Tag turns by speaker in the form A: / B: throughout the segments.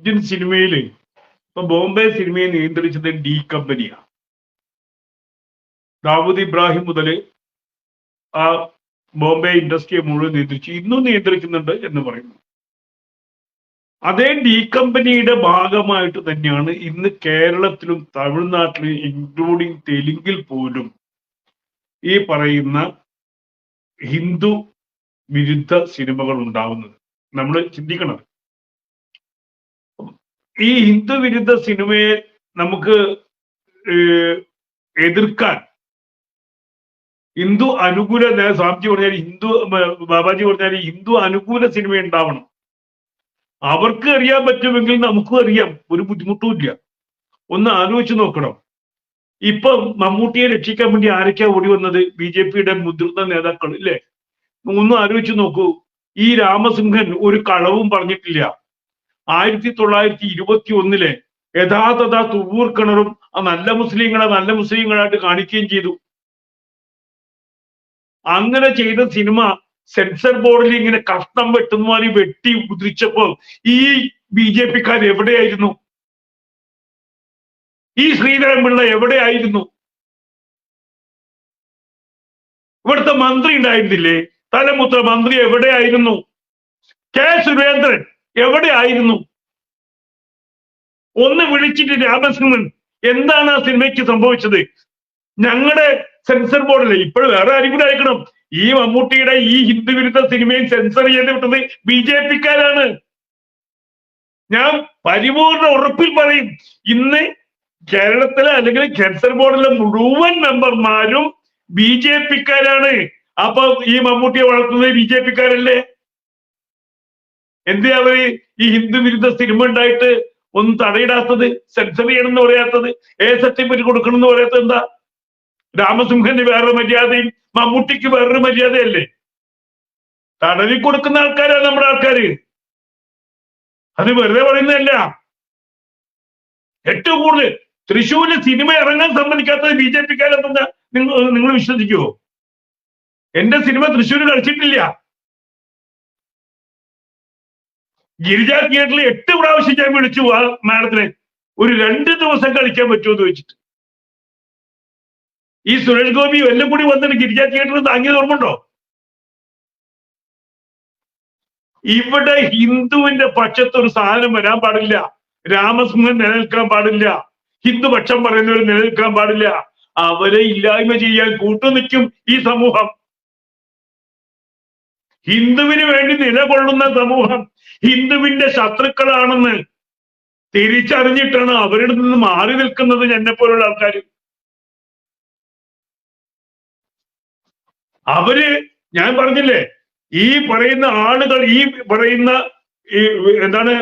A: Indian സിനിമയിൽ ഇപ്പൊ ബോംബെ സിനിമയെ നിയന്ത്രിച്ചത് ഡി കമ്പനിയാണ് ദാവൂദ് ഇബ്രാഹിം മുതൽ ആ ബോംബെ ഇൻഡസ്ട്രിയെ മുഴുവൻ നിയന്ത്രിച്ചു. ഇന്നും നിയന്ത്രിക്കുന്നുണ്ട് എന്ന് പറയുന്നു. അതേ ഡി കമ്പനിയുടെ ഭാഗമായിട്ട് തന്നെയാണ് ഇന്ന് കേരളത്തിലും തമിഴ്നാട്ടിലും ഇൻക്ലൂഡിങ് തെലുങ്കിൽ പോലും ഈ പറയുന്ന ഹിന്ദു വിരുദ്ധ സിനിമകൾ ഉണ്ടാവുന്നത്. നമ്മൾ ചിന്തിക്കണം. ഈ ഹിന്ദു വിരുദ്ധ സിനിമയെ നമുക്ക് എതിർക്കാൻ ഹിന്ദു അനുകൂല സ്വാമിജി പറഞ്ഞാൽ ഹിന്ദു ബാബാജി പറഞ്ഞാൽ ഹിന്ദു അനുകൂല സിനിമ ഉണ്ടാവണം. അവർക്ക് അറിയാൻ പറ്റുമെങ്കിൽ നമുക്കും അറിയാം ഒരു ബുദ്ധിമുട്ടും ഇല്ല. ഒന്ന് ആലോചിച്ച് നോക്കണം. ഇപ്പൊ മമ്മൂട്ടിയെ രക്ഷിക്കാൻ വേണ്ടി ആരൊക്കെയാ ഓടി വന്നത്? ബി ജെ പിയുടെ മുതിർന്ന നേതാക്കൾ ഇല്ലേ? ഒന്ന് ആലോചിച്ച് നോക്കൂ. ഈ രാമസിംഹൻ ഒരു കളവും പറഞ്ഞിട്ടില്ല. ആയിരത്തി തൊള്ളായിരത്തി ഇരുപത്തി ഒന്നിലെ യഥാതഥ തുവൂർ കിണറും ആ നല്ല മുസ്ലിങ്ങളെ നല്ല മുസ്ലിങ്ങളായിട്ട് കാണിക്കുകയും ചെയ്തു. അങ്ങനെ ചെയ്ത സിനിമ സെൻസർ ബോർഡിൽ ഇങ്ങനെ കഷ്ണം വെട്ടുന്നമാതിരി വെട്ടി ഉദ്രിച്ചപ്പോ ഈ ബി ജെ പിക്കാർ എവിടെയായിരുന്നു? ഈ ശ്രീധരൻപിള്ള എവിടെയായിരുന്നു? ഇവിടുത്തെ മന്ത്രി ഉണ്ടായിരുന്നില്ലേ? തലമുത്ര മന്ത്രി എവിടെയായിരുന്നു? കെ സുരേന്ദ്രൻ. എവിടെയായിരുന്നു? ഒന്ന് വിളിച്ചിട്ട് രാമസിംഹൻ എന്താണ് ആ സിനിമയ്ക്ക് സംഭവിച്ചത്? ഞങ്ങളുടെ സെൻസർ ബോർഡിലെ ഇപ്പോഴും വേറെ ആരും കൂടെ അയക്കണം. ഈ മമ്മൂട്ടിയുടെ ഈ ഹിന്ദു വിരുദ്ധ സിനിമയും സെൻസർ ചെയ്ത് വിട്ടത് ബി ജെ പിക്കാരാണ്. ഞാൻ പരിപൂർണ ഉറപ്പിൽ പറയും ഇന്ന് കേരളത്തിലെ അല്ലെങ്കിൽ സെൻസർ ബോർഡിലെ മുഴുവൻ മെമ്പർമാരും ബി ജെ പിക്കാരാണ്. അപ്പൊ ഈ മമ്മൂട്ടിയെ വളർത്തുന്നത് ബി ജെ പിക്കാരല്ലേ? എന്തേ അവർ ഈ ഹിന്ദു വിരുദ്ധ സിനിമ ഉണ്ടായിട്ട് ഒന്നും തടയിടാത്തത്? സെൻസർ ചെയ്യണമെന്ന് പറയാത്തത്? എ സർട്ടിഫിക്കറ്റ് കൊടുക്കണം എന്ന് പറയാത്തത് എന്താ? രാമസിംഹന് വേറൊരു മര്യാദയും മമ്മൂട്ടിക്ക് വേറൊരു മര്യാദയല്ലേ? തടവി കൊടുക്കുന്ന ആൾക്കാരാണ് നമ്മുടെ ആൾക്കാര്. അത് വെറുതെ പറയുന്നതല്ല. ഏറ്റവും കൂടുതൽ തൃശ്ശൂരിൽ സിനിമ ഇറങ്ങാൻ സമ്മതിക്കാത്തത് ബി ജെ പിക്കാരെന്താ നിങ്ങൾ നിങ്ങൾ വിശ്വസിക്കുവോ? എന്റെ സിനിമ തൃശ്ശൂർ കളിച്ചിട്ടില്ല ഗിരിജ തിയേറ്ററിൽ എട്ട് പ്രാവശ്യം ഞാൻ വിളിച്ചു ആ മാഡത്തിനെ. ഒരു രണ്ട് ദിവസം കളിക്കാൻ പറ്റുമോ എന്ന് ചോദിച്ചിട്ട്. ഈ സുരേഷ് ഗോപി എല്ലാം കൂടി വന്നിട്ട് ഗിരിജ തിയേറ്ററിൽ താങ്ങിയത് ഓർമ്മണ്ടോ ഇവിടെ ഹിന്ദുവിന്റെ പക്ഷത്ത് ഒരു സാധനം വരാൻ പാടില്ല. രാമസിംഹൻ നിലനിൽക്കാൻ പാടില്ല. ഹിന്ദുപക്ഷം പറയുന്നവർ നിലനിൽക്കാൻ പാടില്ല. അവരെ ഇല്ലായ്മ ചെയ്യാൻ കൂട്ടുനിൽക്കും ഈ സമൂഹം. ഹിന്ദുവിന് വേണ്ടി നിലകൊള്ളുന്ന സമൂഹം. ഹിന്ദുവിന്റെ ശത്രുക്കളാണെന്ന് തിരിച്ചറിഞ്ഞിട്ടാണ് അവരുടെ നിന്ന് മാറി നിൽക്കുന്നത് എന്നെ പോലുള്ള ആൾക്കാർ. അവർ ഞാൻ പറഞ്ഞില്ലേ ഈ പറയുന്ന ആളുകൾ ഈ പറയുന്ന ഈ എന്താണ്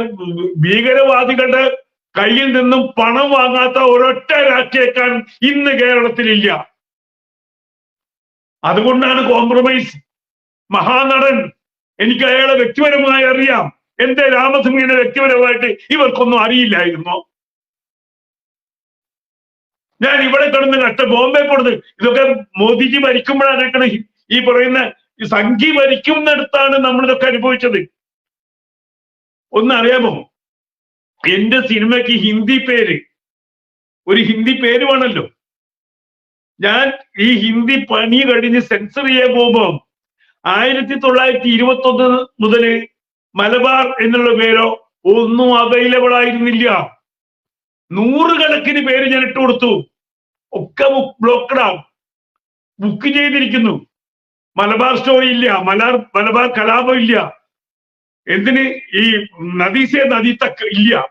A: ഭീകരവാദികളുടെ കയ്യിൽ നിന്നും പണം വാങ്ങാത്ത ഒരൊറ്റ രാഷ്ട്രീയക്കാരൻ ഇന്ന് കേരളത്തിലില്ല. അതുകൊണ്ടാണ് കോംപ്രമൈസ് മഹാനടൻ എനിക്ക് അയാളെ വ്യക്തിപരമായി അറിയാം. എന്റെ രാമസിംഹനെ വ്യക്തിപരമായിട്ട് ഇവർക്കൊന്നും അറിയില്ലായിരുന്നു? ഞാൻ ഇവിടെ കിടന്ന് കഷ്ട ബോംബെ കൊടുത്ത് ഇതൊക്കെ മോദിജി മരിക്കുമ്പോഴാണ് കേൾക്കണ ഈ പറയുന്ന ഈ മരിക്കുന്നിടത്താണ് നമ്മളിതൊക്കെ അനുഭവിച്ചത്. ഒന്നറിയാമോ? എന്റെ സിനിമയ്ക്ക് ഹിന്ദി പേര് ഒരു ഹിന്ദി പേര് വേണമല്ലോ. ഞാൻ ഈ ഹിന്ദി പണി കഴിഞ്ഞ് സെൻസർ ചെയ്യാൻ പോകുമ്പോ ആയിരത്തി തൊള്ളായിരത്തി ഇരുപത്തി ഒന്ന് മുതൽ മലബാർ എന്നുള്ള പേരോ ഒന്നും അവൈലബിൾ ആയിരുന്നില്ല. നൂറുകണക്കിന് പേര് ഞാൻ ഇട്ട് കൊടുത്തു. ഒക്കെ ബ്ലോക്കഡാ ബുക്ക് ചെയ്തിരിക്കുന്നു. മലബാർ സ്റ്റോറി ഇല്ല. മലാർ മലബാർ കലാപം ഇല്ല. എന്തിന്? ഈ നദീസേ നദി തക്ക് ഇല്ല.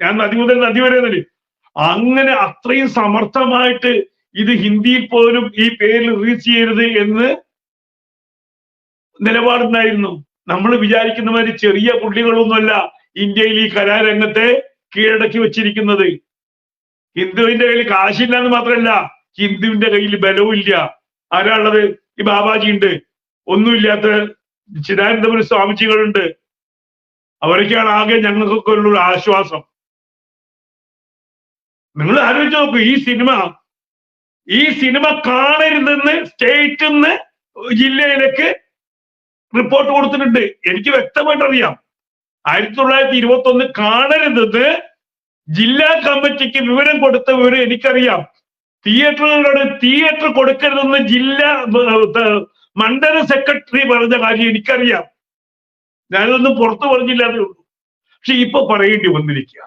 A: ഞാൻ നദി മുതൽ നദി വരെ തന്നെ അങ്ങനെ അത്രയും സമർത്ഥമായിട്ട് ഇത് ഹിന്ദിയിൽ പോലും ഈ പേരിൽ റിലീസ് ചെയ്യരുത് എന്ന് നിലപാടുണ്ടായിരുന്നു. നമ്മൾ വിചാരിക്കുന്ന മാതിരി ചെറിയ പുള്ളികളൊന്നുമല്ല ഇന്ത്യയിൽ ഈ കലാരംഗത്തെ കീഴടക്കി വെച്ചിരിക്കുന്നത്. ഹിന്ദുവിന്റെ കയ്യിൽ കാശില്ല എന്ന് മാത്രമല്ല ഹിന്ദുവിന്റെ കയ്യിൽ ബലവും ഇല്ല. ആരാ ഈ ബാബാജി ഉണ്ട്. ഒന്നുമില്ലാത്ത ചിദാനന്ദപുര സ്വാമിജികളുണ്ട്. അവരൊക്കെയാണ് ആകെ ഞങ്ങൾക്കൊക്കെ ഉള്ള ഒരു ആശ്വാസം. നിങ്ങൾ ആലോചിച്ച് നോക്കൂ ഈ സിനിമ ഈ സിനിമ കാണരുതെന്ന് സ്റ്റേറ്റിൽ നിന്ന് ജില്ലയിലേക്ക് റിപ്പോർട്ട് കൊടുത്തിട്ടുണ്ട്. എനിക്ക് വ്യക്തമായിട്ട് അറിയാം ആയിരത്തി തൊള്ളായിരത്തി ഇരുപത്തി ഒന്ന് കാണരുതെന്ന് ജില്ലാ കമ്മിറ്റിക്ക് വിവരം കൊടുത്ത വിവരം എനിക്കറിയാം. തിയേറ്ററുകളോട് തിയേറ്റർ കൊടുക്കരുതെന്ന് ജില്ലാ മണ്ഡല സെക്രട്ടറി പറഞ്ഞ കാര്യം എനിക്കറിയാം. ഞാനതൊന്നും പുറത്തു പറഞ്ഞില്ല എന്നേ ഉള്ളൂ. പക്ഷെ ഇപ്പൊ പറയേണ്ടി വന്നിരിക്കുക.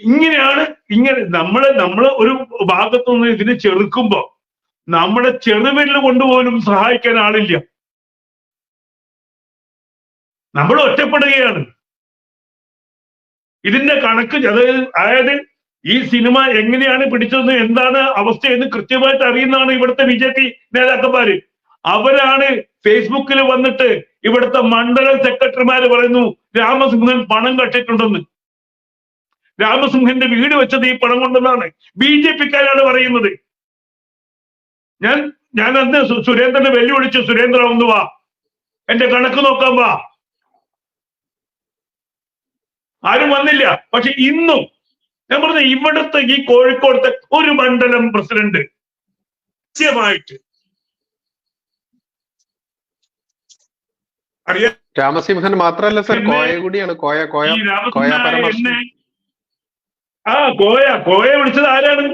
A: ഇങ്ങനെയാണ് ഇങ്ങനെ നമ്മൾ നമ്മൾ ഒരു ഭാഗത്തുനിന്ന് ഇതിനെ ചെറുക്കുമ്പോ നമ്മുടെ ചെറുവിരൽ കൊണ്ടുപോലും സഹായിക്കാൻ ആളില്ല. നമ്മൾ ഒറ്റപ്പെടുകയാണ്. ഇതിന്റെ കണക്ക് അതായത് അതായത് ഈ സിനിമ എങ്ങനെയാണ് പിടിച്ചതെന്ന് എന്താണ് അവസ്ഥ എന്ന് കൃത്യമായിട്ട് അറിയുന്നതാണ് ഇവിടുത്തെ ബി ജെ പി നേതാക്കന്മാര്. അവരാണ് ഫേസ്ബുക്കിൽ വന്നിട്ട് ഇവിടുത്തെ മണ്ഡലം സെക്രട്ടറിമാര് പറയുന്നു രാമസിംഹൻ പണം കട്ടിട്ടുണ്ടെന്ന്. രാമസിംഹന്റെ വീട് വെച്ചത് ഈ പണം കൊണ്ടെന്നാണ്. ബി ജെ പിക്കാരാണ് പറയുന്നത്. ഞാൻ ഞാൻ അന്ന് സുരേന്ദ്രനെ വെല്ലുവിളിച്ചു സുരേന്ദ്ര ഒന്ന് വാ. എന്റെ കണക്ക് നോക്കാൻ വാ. ആരും വന്നില്ല. പക്ഷെ ഇന്നും ഞാൻ പറഞ്ഞ ഇവിടുത്തെ ഈ കോഴിക്കോടത്തെ ഒരു മണ്ഡലം പ്രസിഡന്റ് കൃത്യമായിട്ട് അറിയാം.
B: രാമസിംഹൻ മാത്രല്ല സർ കോയ കൂടിയാണ്. കോയ കോയ കോയ
A: ആ കോയ കോയ വിളിച്ചത് ആരാണ്?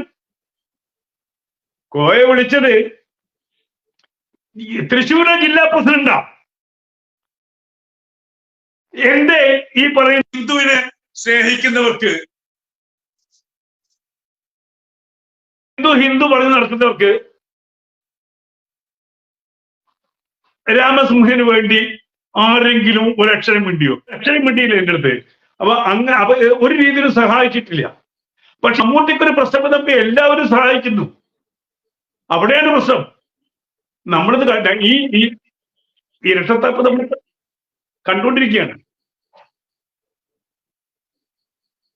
A: കോയ വിളിച്ചത് ഈ ജില്ലാ പ്രസിഡന്റാ. എന്റെ ഈ പറയുന്ന ഹിന്ദുവിനെ സ്നേഹിക്കുന്നവർക്ക് ഹിന്ദു ഹിന്ദു പറഞ്ഞു നടത്തുന്നവർക്ക് രാമസിംഹന് വേണ്ടി ആരെങ്കിലും ഒരു അക്ഷരം മിണ്ടിയോ? അക്ഷരം മിണ്ടിയില്ല എന്റെ അടുത്ത്. അപ്പൊ അങ്ങ് അപ്പൊ ഒരു രീതിയിലും സഹായിച്ചിട്ടില്ല. പക്ഷെ മമ്മൂട്ടിക്കൊരു പ്രശ്നം വന്നപ്പോ എല്ലാവരും സഹായിക്കുന്നു. അവിടെയാണ് പ്രശ്നം. നമ്മളിത് ഈ ഇരട്ടത്താപ്പ് നമ്മൾ കണ്ടുകൊണ്ടിരിക്കുകയാണ്.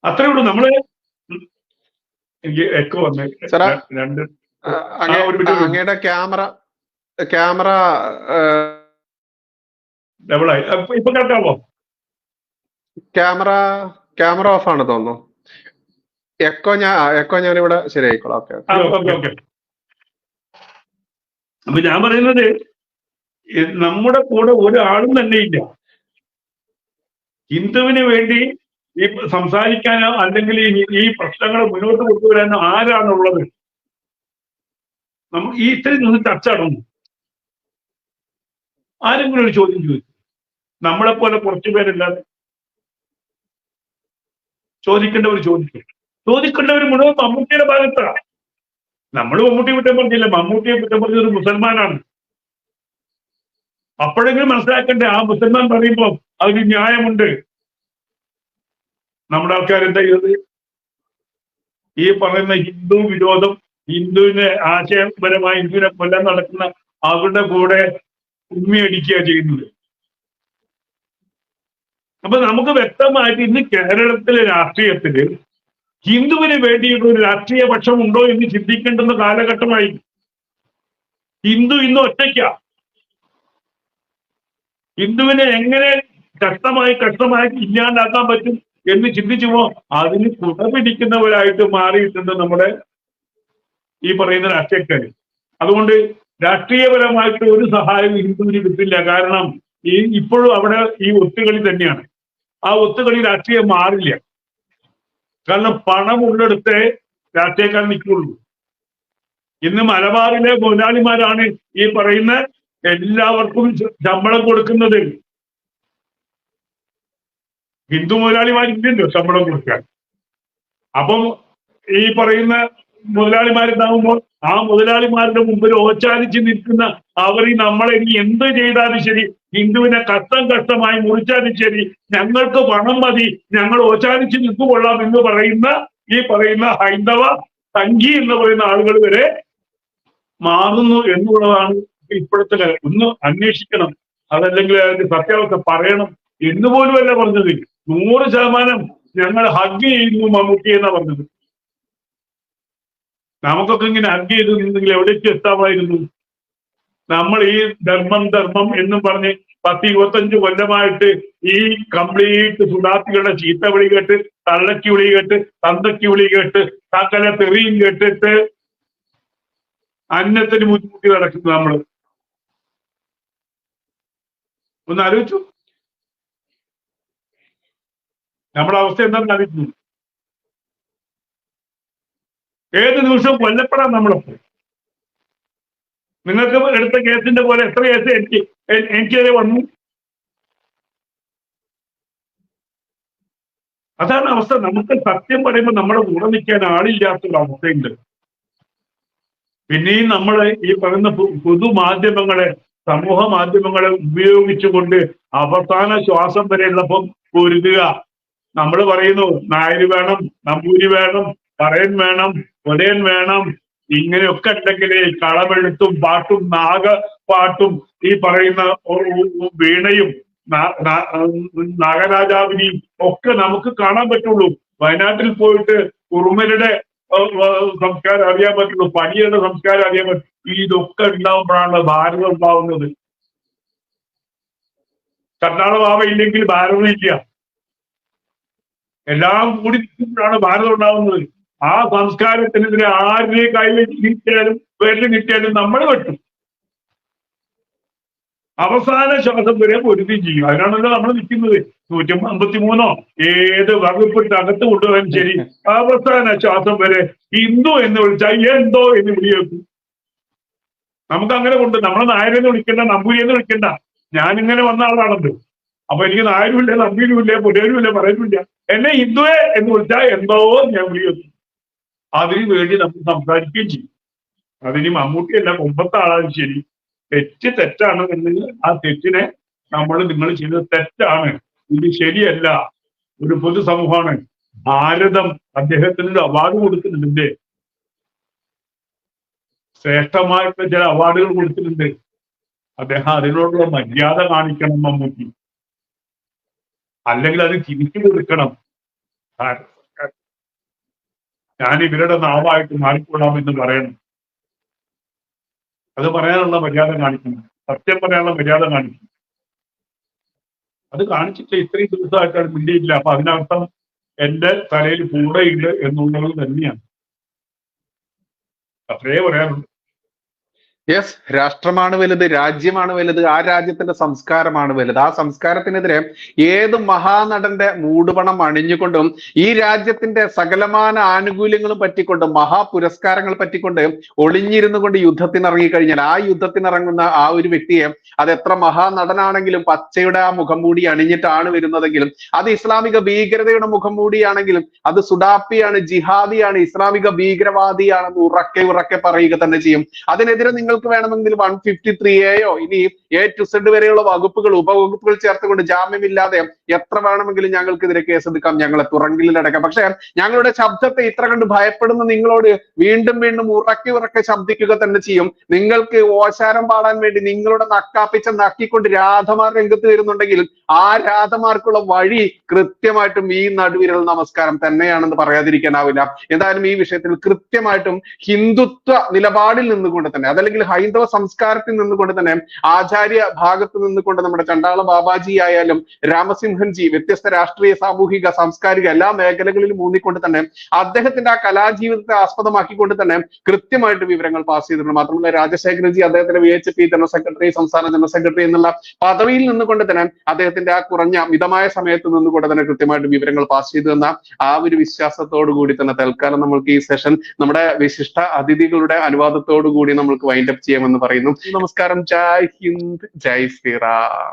A: അത്രേ ഉള്ളൂ. നമ്മൾ എനിക്ക് എക്കോ വന്നേ. രണ്ട്
B: അങ്ങയുടെ ക്യാമറ ക്യാമറ
A: ഡബിളായി ഇപ്പൊ കേൾക്കാമോ
B: ക്യാമറ ക്യാമറ ഓഫ് ആണ് തോന്നുന്നു. എക്കോ ഞാൻ എക്കോ ഞാൻ ഇവിടെ ശരിയായിക്കോളാം. ഓക്കെ
A: അപ്പൊ ഞാൻ പറയുന്നത് നമ്മുടെ കൂടെ ഒരാളും തന്നെ ഇല്ല. ഹിന്ദുവിന് വേണ്ടി ഈ സംസാരിക്കാനോ അല്ലെങ്കിൽ ഈ പ്രശ്നങ്ങൾ മുന്നോട്ട് കൊണ്ടുവരാനോ ആരാണുള്ളത്? നമ്മൾ ഈ ഇത്രയും നിന്ന് ചർച്ച നടന്നു. ആരെങ്കിലും ഒരു ചോദ്യം ചോദിച്ചു? നമ്മളെ പോലെ കുറച്ചു പേരല്ലാതെ ചോദിക്കേണ്ടവർ ചോദിക്കും ചോദിക്കേണ്ടവർ മുഴുവൻ മമ്മൂട്ടിയുടെ ഭാഗത്താണ് നമ്മൾ മമ്മൂട്ടിയെ കുറ്റം പറഞ്ഞില്ല. മമ്മൂട്ടിയെ കുറ്റം പറഞ്ഞത് ഒരു മുസൽമാനാണ്. അപ്പോഴെങ്കിലും മനസ്സിലാക്കണ്ടേ ആ മുസൽമാൻ പറയുമ്പോൾ അതിന് ന്യായമുണ്ട്. നമ്മുടെ ആൾക്കാർ എന്താ ചെയ്തത്? ഈ പറയുന്ന ഹിന്ദു വിരോധം ഹിന്ദുവിനെ ആശയപരമായി ഹിന്ദുവിനെ കൊല്ലാൻ നടക്കുന്ന അവരുടെ കൂടെ ഉമ്മിയടിക്കുക ചെയ്യുന്നത്. അപ്പൊ നമുക്ക് വ്യക്തമായിട്ട് ഇന്ന് കേരളത്തിലെ രാഷ്ട്രീയത്തിൽ ഹിന്ദുവിന് വേണ്ടിയുള്ള ഒരു രാഷ്ട്രീയ പക്ഷം ഉണ്ടോ എന്ന് ചിന്തിക്കേണ്ടുന്ന കാലഘട്ടമായി. ഹിന്ദു ഇന്ന് ഒറ്റയ്ക്ക. ഹിന്ദുവിനെ എങ്ങനെ കഷ്ടമായി കഷ്ടമായി ഇല്ലാണ്ടാക്കാൻ പറ്റും എന്ന് ചിന്തിച്ചുവോ അതിന് കുട പിടിക്കുന്നവരായിട്ട് മാറിയിട്ടുണ്ട് നമ്മുടെ ഈ പറയുന്ന രാഷ്ട്രീയക്കാര്. അതുകൊണ്ട് രാഷ്ട്രീയപരമായിട്ട് ഒരു സഹായവും ഹിന്ദുവിന് കിട്ടില്ല. കാരണം ഈ ഇപ്പോഴും അവിടെ ഈ ഒത്തുകളി തന്നെയാണ്. ആ ഒത്തുകളി രാഷ്ട്രീയം മാറില്ല. കാരണം പണം ഉള്ളിടത്തെ രാഷ്ട്രീയക്കാർ നിൽക്കുള്ളൂ. ഇന്ന് മലബാറിലെ മുതലാളിമാരാണ് ഈ പറയുന്ന എല്ലാവർക്കും ശമ്പളം കൊടുക്കുന്നത്. ഹിന്ദു മുതലാളിമാരില്ലല്ലോ ശമ്പളം കൊടുക്കാൻ. അപ്പം ഈ പറയുന്ന മുതലാളിമാരുണ്ടാകുമ്പോൾ ആ മുതലാളിമാരുടെ മുമ്പിൽ ഓച്ചാരിച്ച് നിൽക്കുന്ന അവർ ഈ നമ്മളെ ഇനി എന്ത് ചെയ്താലും ശരി ഹിന്ദുവിനെ കഷ്ടം കഷ്ടമായി മുറിച്ചാലും ശരി ഞങ്ങൾക്ക് പണം മതി ഞങ്ങൾ ഓച്ചാരിച്ച് നിൽക്കുകൊള്ളാം എന്ന് പറയുന്ന ഈ പറയുന്ന ഹൈന്ദവ സംഘി എന്ന് പറയുന്ന ആളുകൾ വരെ മാറുന്നു എന്നുള്ളതാണ് ഇപ്പോഴത്തെ ഒന്ന് അന്വേഷിക്കണം. അതല്ലെങ്കിൽ അതിന്റെ സത്യാവസ്ഥ പറയണം എന്ന് പോലുമല്ല പറഞ്ഞത്. നൂറ് ശതമാനം ഞങ്ങൾ ഹഗ് ചെയ്യുന്നു മമ്മൂട്ടി എന്നാ പറഞ്ഞത്. നമുക്കൊക്കെ ഇങ്ങനെ ഹഗ് ചെയ്ത് നിന്നെങ്കിൽ എവിടേക്ക് എത്താമായിരുന്നു? നമ്മൾ ഈ ധർമ്മം ധർമ്മം എന്നും പറഞ്ഞ് പത്ത് ഇരുപത്തഞ്ച് കൊല്ലമായിട്ട് ഈ കംപ്ലീറ്റ് സുഡാത്തികളുടെ ചീത്ത വിളി കേട്ട് തള്ളക്കി വിളി കേട്ട് തന്തക്കി വിളി കേട്ട് സകല തെറിയും കേട്ടിട്ട് അന്നത്തിന് ബുദ്ധിമുട്ടി നടക്കുന്നു നമ്മൾ ഒന്ന് ആലോചിച്ചു. നമ്മുടെ അവസ്ഥ എന്താണെന്ന് ആലോചിക്കുന്നു ഏത് നിമിഷവും കൊല്ലപ്പെടാം നമ്മളിപ്പോ നിങ്ങൾക്ക് എടുത്ത കേസിന്റെ പോലെ എത്ര കേസ് എനിക്ക് എനിക്കെതിരെ വന്നു. അതാണ് അവസ്ഥ. നമുക്ക് സത്യം പറയുമ്പോൾ നമ്മുടെ കൂടെ നിൽക്കാൻ ആളില്ലാത്തൊരു അവസ്ഥയുണ്ട്. പിന്നെയും നമ്മൾ ഈ പറയുന്ന പൊതുമാധ്യമങ്ങളെ സമൂഹ മാധ്യമങ്ങളെ ഉപയോഗിച്ചുകൊണ്ട് അവസാന ശ്വാസം വരെയുള്ളപ്പം പൊരുതുക. നമ്മൾ പറയുന്നു നായര് വേണം നമ്പൂരി വേണം പറയൻ വേണം കൊലയൻ വേണം ഇങ്ങനെയൊക്കെ ഉണ്ടെങ്കിൽ കളമെഴുത്തും പാട്ടും നാഗ പാട്ടും ഈ പറയുന്ന വീണയും നാഗരാജാവിനെയും ഒക്കെ നമുക്ക് കാണാൻ പറ്റുള്ളൂ. വയനാട്ടിൽ പോയിട്ട് കുറുമരുടെ സംസ്കാരം അറിയാൻ പറ്റുള്ളൂ പണിയുടെ സംസ്കാരം അറിയാൻ പറ്റും ഇതൊക്കെ ഉണ്ടാവുമ്പോഴാണ് ഭാരതം ഉണ്ടാവുന്നത്. കർണാടക ഭാവ ഇല്ലെങ്കിൽ ഭാരതം ഇല്ല. എല്ലാം കൂടി നിൽക്കുമ്പോഴാണ് ഭാരതം ഉണ്ടാവുന്നത്. ആ സംസ്കാരത്തിനെതിരെ ആരുടെ കയ്യിൽ കിട്ടിയാലും പേരിൽ കിട്ടിയാലും നമ്മൾ വെട്ടും അവസാന ശ്വാസം വരെ പൊരുതി ചെയ്യും അതിനാണല്ലോ നമ്മൾ നിൽക്കുന്നത്. നൂറ്റി അമ്പത്തി മൂന്നോ ഏത് വകുപ്പിട്ട് അകത്ത് കൊണ്ടുപോയാലും ശരി. അവസാന ശ്വാസം വരെ ഹിന്ദു എന്ന് വിളിച്ചാൽ എന്തോ എന്ന് വിളിയേക്കും. നമുക്ക് അങ്ങനെ കൊണ്ട് നമ്മളെ നായരെന്ന് വിളിക്കണ്ട നമ്പൂരിയെന്ന് വിളിക്കണ്ട. ഞാൻ ഇങ്ങനെ വന്ന ആളാണല്ലോ. അപ്പൊ എനിക്ക് നായരുമില്ല നമ്പൂരുമില്ല പുരേരുമില്ല പറയുന്നില്ല എന്നെ ഹിന്ദുവേ എന്ന് വിളിച്ചാൽ എന്തോ ഞാൻ വിളിയേക്കും അതിന് വേണ്ടി നമ്മൾ സംസാരിക്കുകയും ചെയ്യും. അതിന് മമ്മൂട്ടിയല്ല മുമ്പത്തെ ആളാണ് ശരി. തെറ്റ് തെറ്റാണ് എന്നെങ്കിൽ ആ തെറ്റിനെ നമ്മൾ നിങ്ങൾ ചെയ്തത് തെറ്റാണ്. ഇത് ശരിയല്ല. ഒരു പൊതുസമൂഹമാണ്. ഭാരതം അദ്ദേഹത്തിന് ഒരു അവാർഡ് കൊടുക്കുന്നുണ്ട്. ശ്രേഷ്ഠമായിട്ടുള്ള ചില അവാർഡുകൾ കൊടുത്തിട്ടുണ്ട്. അദ്ദേഹം അതിനോടുള്ള മര്യാദ കാണിക്കണം മമ്മൂട്ടി. അല്ലെങ്കിൽ അത് തിരിച്ചു കൊടുക്കണം. ഞാൻ ഇവരുടെ നാവായിട്ട് മാറിക്കൊള്ളാം എന്ന് പറയണം. അത് പറയാനുള്ള മര്യാദ കാണിക്കണം. സത്യം പറയാനുള്ള മര്യാദ കാണിക്കണം. അത് കാണിച്ചിട്ട് ഇത്രയും ദിവസമായിട്ടാണ് മിണ്ടിയില്ല അപ്പൊ അതിനർത്ഥം എന്റെ തലയിൽ കൂടെയുണ്ട് എന്നുള്ളത് തന്നെയാണ്. അത്രേ പറയാനുള്ളൂ.
B: യെസ് രാഷ്ട്രമാണ് വലുത് രാജ്യമാണ് വലുത് ആ രാജ്യത്തിന്റെ സംസ്കാരമാണ് വലുത്. ആ സംസ്കാരത്തിനെതിരെ ഏത് മഹാനടന്റെ മൂടുപണം അണിഞ്ഞുകൊണ്ടും ഈ രാജ്യത്തിന്റെ സകലമാന ആനുകൂല്യങ്ങളും പറ്റിക്കൊണ്ട് മഹാപുരസ്കാരങ്ങൾ പറ്റിക്കൊണ്ട് ഒളിഞ്ഞിരുന്നു കൊണ്ട് യുദ്ധത്തിനിറങ്ങി കഴിഞ്ഞാൽ ആ യുദ്ധത്തിനിറങ്ങുന്ന ആ ഒരു വ്യക്തിയെ അത് എത്ര മഹാനടനാണെങ്കിലും പച്ചയുടെ ആ മുഖം മൂടി അണിഞ്ഞിട്ടാണ് വരുന്നതെങ്കിലും അത് ഇസ്ലാമിക ഭീകരതയുടെ മുഖം മൂടിയാണെങ്കിലും അത് സുഡാപ്പിയാണ് ജിഹാദിയാണ് ഇസ്ലാമിക ഭീകരവാദിയാണെന്ന് ഉറക്കെ ഉറക്കെ പറയുക തന്നെ ചെയ്യും. അതിനെതിരെ നിങ്ങൾക്ക് വേണമെങ്കിൽ വൺ ഫിഫ്റ്റി ത്രീ എയോ ഇനി എ ടു സെഡ് വരെയുള്ള വകുപ്പുകൾ ഉപവകുപ്പുകൾ ചേർത്തുകൊണ്ട് ജാമ്യമില്ലാതെ എത്ര വേണമെങ്കിലും ഞങ്ങൾക്കെതിരെ കേസെടുക്കാം ഞങ്ങളെ തുറങ്കിലടക്കാം പക്ഷെ ഞങ്ങളുടെ ശബ്ദത്തെ ഇത്ര കണ്ട് ഭയപ്പെടുന്ന നിങ്ങളോട് വീണ്ടും വീണ്ടും ഉറക്കി ഉറക്കെ ശബ്ദിക്കുക തന്നെ ചെയ്യും. നിങ്ങൾക്ക് ഓശാരം പാടാൻ വേണ്ടി നിങ്ങളുടെ നക്കാപ്പിച്ച നക്കിക്കൊണ്ട് രാധമാർ രംഗത്ത് വരുന്നുണ്ടെങ്കിൽ ആ രാധമാർക്കുള്ള വഴി കൃത്യമായിട്ടും ഈ നടുവിരൽ നമസ്കാരം തന്നെയാണെന്ന് പറയാതിരിക്കാനാവില്ല. എന്തായാലും ഈ വിഷയത്തിൽ കൃത്യമായിട്ടും ഹിന്ദുത്വ നിലപാടിൽ നിന്നുകൊണ്ട് തന്നെ അതല്ലെങ്കിൽ ഹൈന്ദവ സംസ്കാരത്തിൽ നിന്നുകൊണ്ട് തന്നെ ആചാര്യ ഭാഗത്ത് നിന്നുകൊണ്ട് നമ്മുടെ ചണ്ടാള ബാബാജി ആയാലും രാമസിംഹൻജി വ്യത്യസ്ത രാഷ്ട്രീയ സാമൂഹിക സാംസ്കാരിക എല്ലാ മേഖലകളിലും ഊന്നിക്കൊണ്ട് തന്നെ അദ്ദേഹത്തിന്റെ ആ കലാജീവിതത്തെ ആസ്പദമാക്കിക്കൊണ്ട് തന്നെ കൃത്യമായിട്ട് വിവരങ്ങൾ പാസ് ചെയ്തിട്ടുണ്ട്. മാത്രമല്ല രാജശേഖരൻജി അദ്ദേഹത്തിന്റെ V H P general secretary സംസ്ഥാന ജനറൽ സെക്രട്ടറി എന്നുള്ള പദവിയിൽ നിന്നുകൊണ്ട് തന്നെ അദ്ദേഹത്തിന്റെ ആ കുറഞ്ഞ മിതമായ സമയത്ത് നിന്നുകൊണ്ട് തന്നെ കൃത്യമായിട്ട് വിവരങ്ങൾ പാസ് ചെയ്തു എന്ന ആ ഒരു വിശ്വാസത്തോടു കൂടി തന്നെ തൽക്കാലം നമ്മൾക്ക് ഈ സെഷൻ നമ്മുടെ വിശിഷ്ട അതിഥികളുടെ അനുവാദത്തോടു കൂടി നമ്മൾക്ക് വൈൻഡ് അപ്പ് ചെയ്യാമെന്ന് പറയുന്നു. നമസ്കാരം. ജയ് ഹിന്ദ്. ജയ് ശ്രീറാം